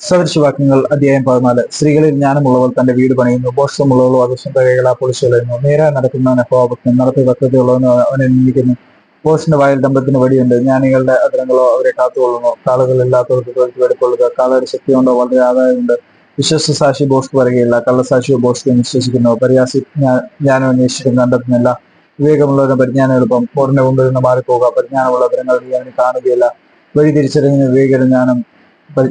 സദൃശവാക്യങ്ങൾ അധ്യായം പതിനാല്. സ്ത്രീകളിൽ ജ്ഞാനമുള്ളവർ തന്റെ വീട് പണിയുന്നു. ബോഷമുള്ളവൾ അദൃഷ്ടം കൈകളാ പൊളിച്ചുകളയുന്നു. നേരെ നടക്കുന്നവനെ കോപത്തിന് നടത്തി പദ്ധതിയുള്ളവനോ അവനെ നിന്ദിക്കുന്നു. ബോഷിന്റെ വായിൽ ദമ്പത്തിന് വടിയുണ്ട്. ജ്ഞാനികളുടെ അഗ്രങ്ങളോ അവരെ കാത്തുകൊള്ളുന്നു. കാളുകളില്ലാത്തവർക്ക് തൊഴിൽ വെടിക്കൊള്ളുക കാളയുടെ ശക്തി കൊണ്ടോ വളരെ ആദായമുണ്ട്. വിശ്വസ്ത സാക്ഷി ബോഷ്ക്ക് പറയുകയില്ല കള്ളസാക്ഷിയോ ബോഷ്ക്ക് വിശ്വസിക്കുന്നു. പരിയാസി ജ്ഞാ- ജ്ഞാനം അന്വേഷിക്കുന്ന കണ്ടെത്തുന്നില്ല വിവേകമുള്ളവരുടെ പരിജ്ഞാനം എളുപ്പം. പോറിന്റെ മുമ്പിൽ നിന്ന് മാറിപ്പോകുക പരിജ്ഞാനമുള്ള അതിരങ്ങൾ അവനെ കാണുകയില്ല. വഴി തിരിച്ചറിഞ്ഞ വിവേകയുടെ ജ്ഞാനം പരി-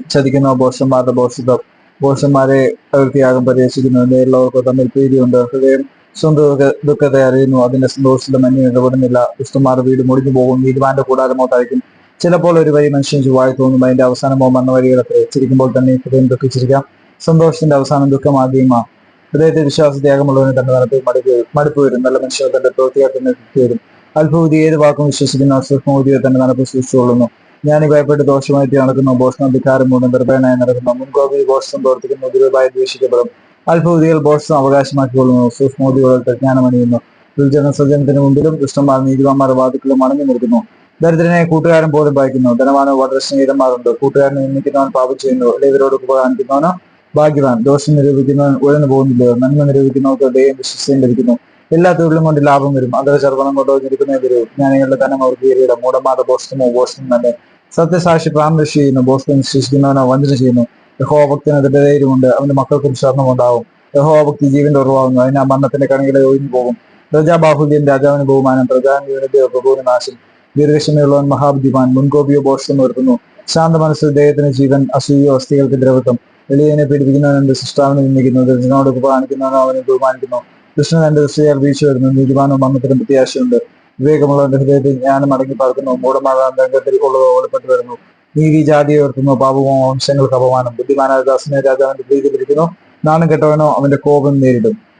ചതിക്കുന്ന ബോഷന്മാരുടെ ബോഷിതം. ബോഷന്മാരെ പ്രവൃത്തിയാകും പരിഹസിക്കുന്നു നേരിലുള്ളവർക്ക് തമ്മിൽ പ്രീതിയുണ്ട്. ഹൃദയം സ്വന്തം ദുഃഖ- ദുഃഖത്തെ അറിയുന്നു. അതിന്റെ സന്തോഷത്തിൽ മഞ്ഞ് ഇടപെടുന്നില്ല. ദുഷ്ടന്മാരുടെ വീട് മുടിഞ്ഞു പോകും. നീതിമാന്റെ കൂടാരമോ തഴയ്ക്കും ചിലപ്പോൾ ഒരു വരി മനുഷ്യൻ ചുവായി തോന്നും. അതിന്റെ അവസാനമോ മണ്ണ വഴികളൊക്കെ ചിരിക്കുമ്പോൾ തന്നെ ഹൃദയം ദുഃഖിച്ചിരിക്കാം. സന്തോഷത്തിന്റെ അവസാനം ദുഃഖമാദ്യമാ ഹൃദയത്തെ വിശ്വാസത്യാഗമുള്ളവന് തന്റെ നടത്തി മടുപ്പ് മടുപ്പ് വരും. നല്ല മനുഷ്യർ തന്റെ പ്രവൃത്തിയാൽ തന്നെ വരും അത്ഭുതി ഏത് വാക്കും വിശ്വസിക്കുന്ന സൂക്ഷ്മബുദ്ധിയെ തന്നെ നടപ്പ് സൂക്ഷിച്ചുകൊള്ളുന്നു. ഞാൻ ഭയപ്പെട്ട് ദോഷമായിട്ട് നടക്കുന്ന. ഭോഷണം ധിക്കാരം മൂലം നിർഭയനായി നടക്കുന്ന. മുൻകോപി ഭോഷണം പ്രവർത്തിക്കുന്ന. ഗുരുവായി ദ്വേഷിക്കപ്പെടും. അത്ഭുതികൾ ഭോഷണം അവകാശമാക്കിക്കൊള്ളുന്നു. സൂക്ഷ്മബുദ്ധികൾ പ്രജ്ഞാനം അണിയുന്നു ദുർജന സജ്ജനത്തിന് മുമ്പിലും ദുഷ്ടന്മാർ നീതിമാന്മാരുടെ വാദത്തിലും മണങ്ങി നിൽക്കുന്നു. ദരിദ്രനെ കൂട്ടുകാരൻ പോലും ഭയക്കുന്നു. ധനവാനോ വളരെ സ്നേഹിതന്മാരുണ്ട് കൂട്ടുകാരനെ നിന്ദിക്കുന്നവൻ പാപം ചെയ്യുന്നു. ഇവരോട് ഉപകാണിക്കുന്നവനോ ഭാഗ്യവാൻ. ദോഷം നിരൂപിക്കുന്നവൻ ഉഴന്നു പോകുന്നില്ല. നന്മ നിരൂപിക്കുന്നവർക്ക് ദയം വിശ്വസിക്കാൻ ലഭിക്കുന്നു. എല്ലാ തൊഴിലും കൊണ്ട് ലാഭം വരും. അതൊരു ചർവണം കൊണ്ടോ ഞെരുക്കുന്നേ വരും ജ്ഞാനികളുടെ ധനം അവർക്ക് കീറിയിടം മൂടമാത ബോഷ്ടമോ ബോഷ്ടം തന്നെ. സത്യസാക്ഷി പ്രാണരക്ഷ ചെയ്യുന്നു ബോഷ്ടം വിശ്വസിക്കുന്നവനോ വഞ്ചന ചെയ്യുന്നു. യഹോഭക്തിന് ദൃഢധൈര്യമുണ്ട് അവന്റെ മക്കൾക്കും ശരണം ഉണ്ടാവും. യഹോഭക്തി ജീവന്റെ ഉറവാകുന്നു അതിന് ആ മരണത്തിന്റെ കണികളെ ഒഴിഞ്ഞു പോകും. പ്രജാബാഹുല്യം രാജാവിന് ബഹുമാനം പ്രജാവിന്റെ പ്രഭുവിന് നാശം. ദീർഘക്ഷമയുള്ളവൻ മഹാബുദ്ധിമാൻ മുൻകോപിയോ ബോഷ്ടം നിർത്തുന്നു ശാന്ത മനസ്സ് ദേഹത്തിന് ജീവൻ അസൂയോ അസ്ഥികൾക്ക് ദ്രവത്വം. എളിയനെ പീഡിപ്പിക്കുന്നവൻ എന്റെ സൃഷ്ടാവിനെ നിന്ദിക്കുന്നു ദരിദ്രനോട് കാണിക്കുന്നവനോ അവനെ ബഹുമാനിക്കുന്നു. കൃഷ്ണൻ എന്റെ ദൃശ്യയാൽ വീഴ്ച വരുന്നു നീതിമാനോ മരണത്തിനും പ്രത്യാശയുണ്ട്. വിവേകമുള്ളവന്റെ ഹൃദയത്തിൽ ജ്ഞാനം അടങ്ങി പാർക്കുന്നു. മൂടമാതാന്തത്തിൽ ഉള്ളത് ഓലപ്പെട്ടു വരുന്നു. നീതി ജാതിയെ ഉയർത്തുന്നു. പാപമോ വംശങ്ങൾക്ക് അപമാനം. ബുദ്ധിമാനായ ദാസനെ രാജാവിന്റെ പ്രീതി പിടിക്കുന്നു നാണം കെട്ടവനോ അവന്റെ കോപം നേരിടും.